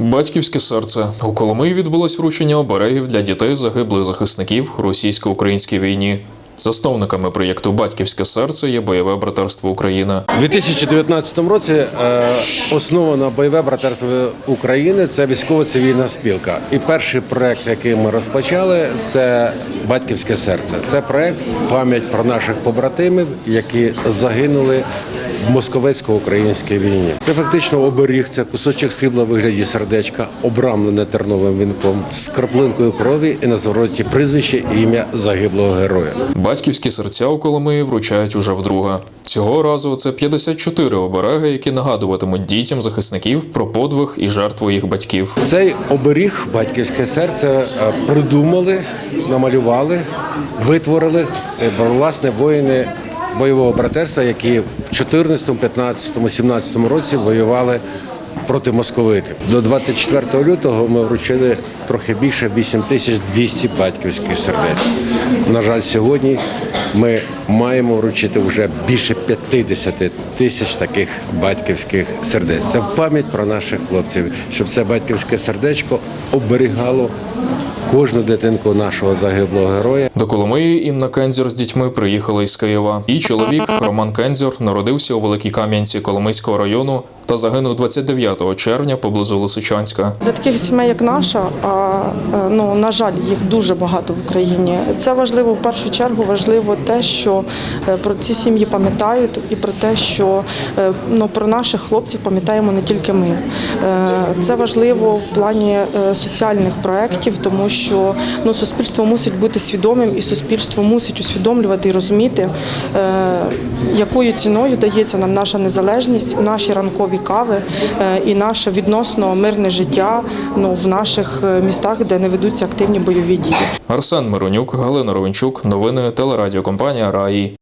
Батьківське серце у Коломиї відбулось вручення оберегів для дітей загиблих захисників російсько-українській війні. Засновниками проєкту Батьківське серце є бойове братерство України. У 2019 році е, основано бойове братерство України. Це військово-цивільна спілка. І перший проект, який ми розпочали, це батьківське серце. Це проект пам'ять про наших побратимів, які загинули в московецько-українській війні. Це фактично оберіг, це кусочок срібла вигляді сердечка, обрамлене терновим вінком з краплинкою крові і на звороті прізвище і ім'я загиблого героя. Батьківські серця у Коломиї вручають уже вдруге. Цього разу це 54 обереги, які нагадуватимуть дітям захисників про подвиг і жертву їх батьків. Цей оберіг батьківське серце е, придумали, намалювали, витворили е, власне воїни бойового братерства, які в 14, 15, 17 році воювали проти московитів. До 24 лютого ми вручили трохи більше 8200 батьківських сердець. На жаль, сьогодні ми маємо вручити вже більше 50 тисяч таких батьківських сердець. Це в пам'ять про наших хлопців, щоб це батьківське сердечко оберігало кожну дитинку нашого загиблого героя. До Коломиї Інна Кензір з дітьми приїхала із Києва. Її чоловік Роман Кензір народився у Великій Кам'янці Коломийського району та загинув 29 червня поблизу Лисичанська. Для таких сімей, як наша, а е, ну на жаль, їх дуже багато в Україні. Це важливо в першу чергу. Важливо те, що е, про ці сім'ї пам'ятають, і про те, що е, ну про наших хлопців пам'ятаємо не тільки ми. Це важливо в плані соціальних проєктів, тому що ну суспільство мусить бути свідомим, і суспільство мусить усвідомлювати і розуміти, е, якою ціною дається нам наша незалежність, наші ранкові кави е, і наше відносно мирне життя ну, в наших е, містах, де не ведуться активні бойові дії. Арсен Миронюк, Галина Ровенчук. Новини телерадіокомпанія Раї.